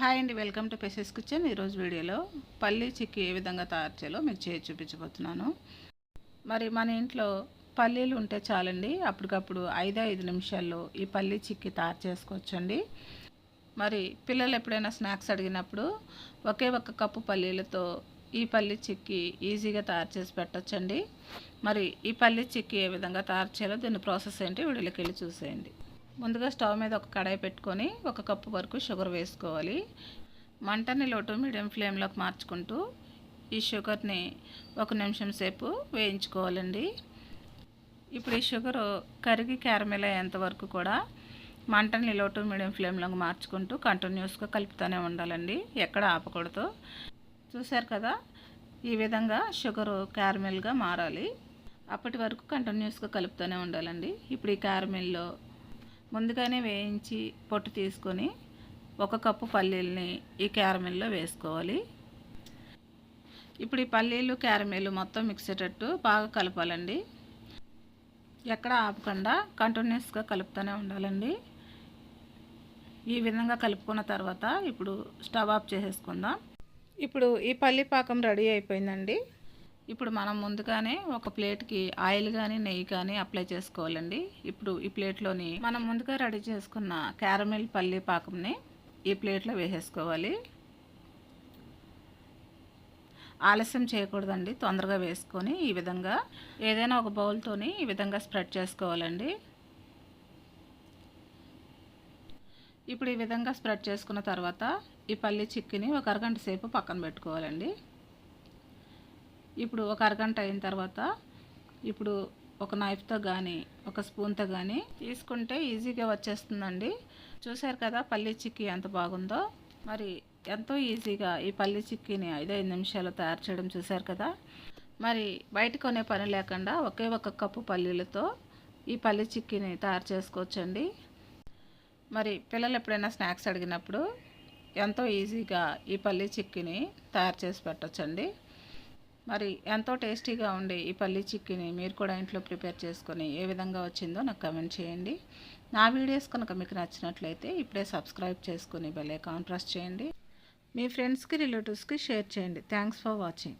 Hi అండి welcome to పెసెస్ kitchen. ఈరోజు వీడియోలో పల్లి చిక్కీ ఏ విధంగా తయారు చేయాలో మీకు చేసి చూపించబోతున్నాను. మరి మన ఇంట్లో పల్లీలు ఉంటే చాలండి అప్పటికప్పుడు ఐదు ఐదు నిమిషాల్లో ఈ పల్లి చిక్కీ తయారు చేసుకోవచ్చండి. మరి పిల్లలు ఎప్పుడైనా స్నాక్స్ అడిగినప్పుడు ఒకే ఒక్క కప్పు పల్లీలతో ఈ పల్లి చిక్కీ ఈజీగా తయారు చేసి పెట్టచ్చండి. మరి ఈ పల్లి చిక్కీ ఏ విధంగా తయారు చేయాలో దీని ప్రాసెస్ ఏంటి వీడియోకి వెళ్ళి చూసేయండి. ముందుగా స్టవ్ మీద ఒక కడాయి పెట్టుకొని ఒక కప్పు వరకు షుగర్ వేసుకోవాలి. మంటని లోటు మీడియం ఫ్లేమ్లోకి మార్చుకుంటూ ఈ షుగర్ని ఒక నిమిషం సేపు వేయించుకోవాలండి. ఇప్పుడు ఈ షుగర్ కరిగి క్యారమెల్ అయ్యేంత వరకు కూడా మంటని లోటు మీడియం ఫ్లేమ్లోకి మార్చుకుంటూ కంటిన్యూస్గా కలుపుతూనే ఉండాలండి. ఎక్కడ ఆపకూడదు. చూశారు కదా? ఈ విధంగా షుగరు క్యారమెల్గా మారాలి. అప్పటి వరకు కంటిన్యూస్గా కలుపుతూనే ఉండాలండి. ఇప్పుడు ఈ క్యారమెల్లో ముందుగానే వేయించి పొట్టు తీసుకొని ఒక కప్పు పల్లీలని ఈ క్యారమెల్లో వేసుకోవాలి. ఇప్పుడు ఈ పల్లీలు క్యారమెల్లు మొత్తం మిక్సేటట్టు బాగా కలపాలండి. ఎక్కడ ఆపకుండా కంటిన్యూస్గా కలుపుతూనే ఉండాలండి. ఈ విధంగా కలుపుకున్న తర్వాత ఇప్పుడు స్టవ్ ఆఫ్ చేసేసుకుందాం. ఇప్పుడు ఈ పల్లి పాకం రెడీ అయిపోయిందండి. ఇప్పుడు మనం ముందుగానే ఒక ప్లేట్కి ఆయిల్ కానీ నెయ్యి కానీ అప్లై చేసుకోవాలండి. ఇప్పుడు ఈ ప్లేట్లోని మనం ముందుగా రెడీ చేసుకున్న క్యారమెల్ పల్లి పాకంని ఈ ప్లేట్లో వేసేసుకోవాలి. ఆలస్యం చేయకూడదండి. తొందరగా వేసుకొని ఈ విధంగా ఏదైనా ఒక బౌల్తోని ఈ విధంగా స్ప్రెడ్ చేసుకోవాలండి. ఇప్పుడు ఈ విధంగా స్ప్రెడ్ చేసుకున్న తర్వాత ఈ పల్లి చిక్కిని ఒక అరగంట సేపు పక్కన పెట్టుకోవాలండి. ఇప్పుడు ఒక అరగంట అయిన తర్వాత ఇప్పుడు ఒక నైఫ్తో కానీ ఒక స్పూన్తో కానీ తీసుకుంటే ఈజీగా వచ్చేస్తుందండి. చూశారు కదా పల్లీ చిక్కీ ఎంత బాగుందో? మరి ఎంతో ఈజీగా ఈ పల్లీ చిక్కీని ఐదైదు నిమిషాలు తయారు చేయడం చూశారు కదా? మరి బయట కొనే పని లేకుండా ఒకే ఒక కప్పు పల్లీలతో ఈ పల్లీ చిక్కీని తయారు చేసుకోవచ్చండి. మరి పిల్లలు ఎప్పుడైనా స్నాక్స్ అడిగినప్పుడు ఎంతో ఈజీగా ఈ పల్లీ చిక్కీని తయారు చేసి పెట్టచ్చండి. మరి ఎంతో టేస్టీగా ఉండే ఈ పల్లీ చిక్కీని మీరు కూడా ఇంట్లో ప్రిపేర్ చేసుకొని ఏ విధంగా వచ్చిందో నాకు కమెంట్ చేయండి. నా వీడియోస్ కనుక మీకు నచ్చినట్లయితే ఇప్పుడే సబ్స్క్రైబ్ చేసుకుని బెల్ ఐకాన్ ప్రెస్ చేయండి. మీ ఫ్రెండ్స్కి రిలేటివ్స్కి షేర్ చేయండి. Thanks for watching.